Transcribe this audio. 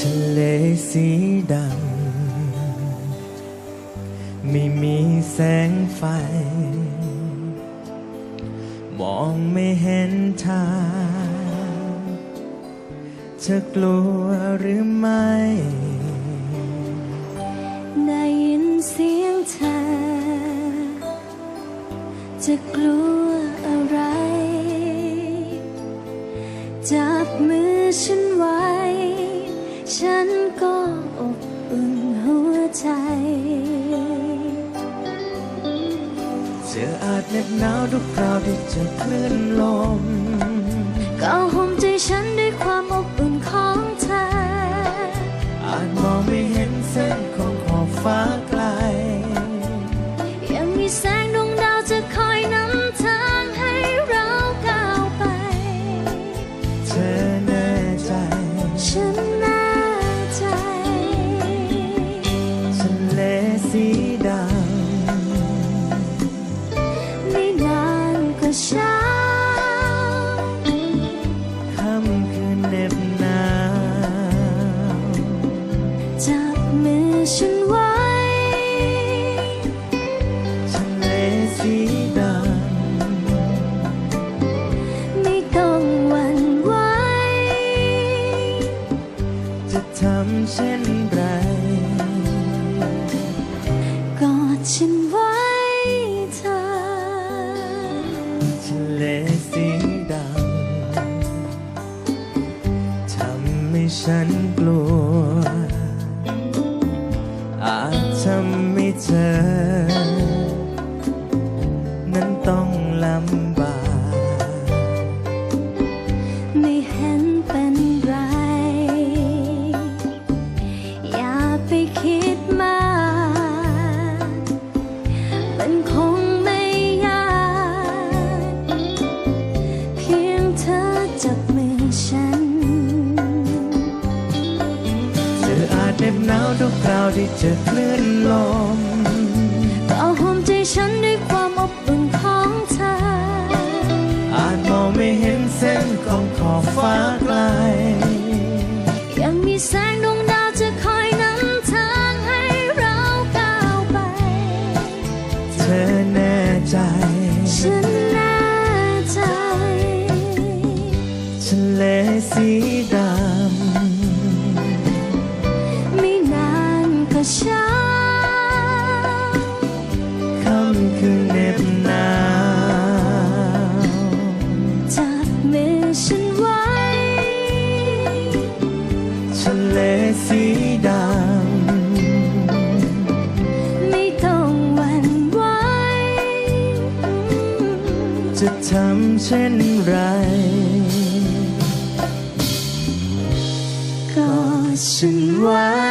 ทะเลสีดำไม่มีแสงไฟ มองไม่เห็นทางเธอกลัวหรือไม่ ได้ยินเสียงเธอ จะกลัวอะไร จับมือฉันไว้ ฉันก็อบอุ่นหัวใจเจออาจเหน็บหนาวทุกคราวที่เจอคลื่นลมก็ เช้าค่ำคืนเหน็บหนาวจับมือฉันไว้ทะเลสีดำไม่ต้องหวั่นไหวจะทำเช่น ฉันกลัว อาจทำให้เธอ นั้นต้องลำบาก ไม่เห็นเป็นไร อย่าไปคิดมาก มันคงไม่ยาก เพียงเธอ หน็บหนาวทุกคราวที่เจอคลื่นลมก็ห่มใจฉันด้วยความอบอุ่นของเธอ อาจมองไม่เห็นเส้นของขอบฟ้าไกล ยังมีแสงดวงดาวจะคอยนำทางให้เราก้าวไป เธอแน่ใจ ฉันแน่ใจทะเลสีดไานก็เช้าค่ำคืนเหน็บหนาวจับมือฉันไว้ทะเลสีดำไม่ต้องหวั่นไหวจะทำเช่นไร ก็ฉันไว้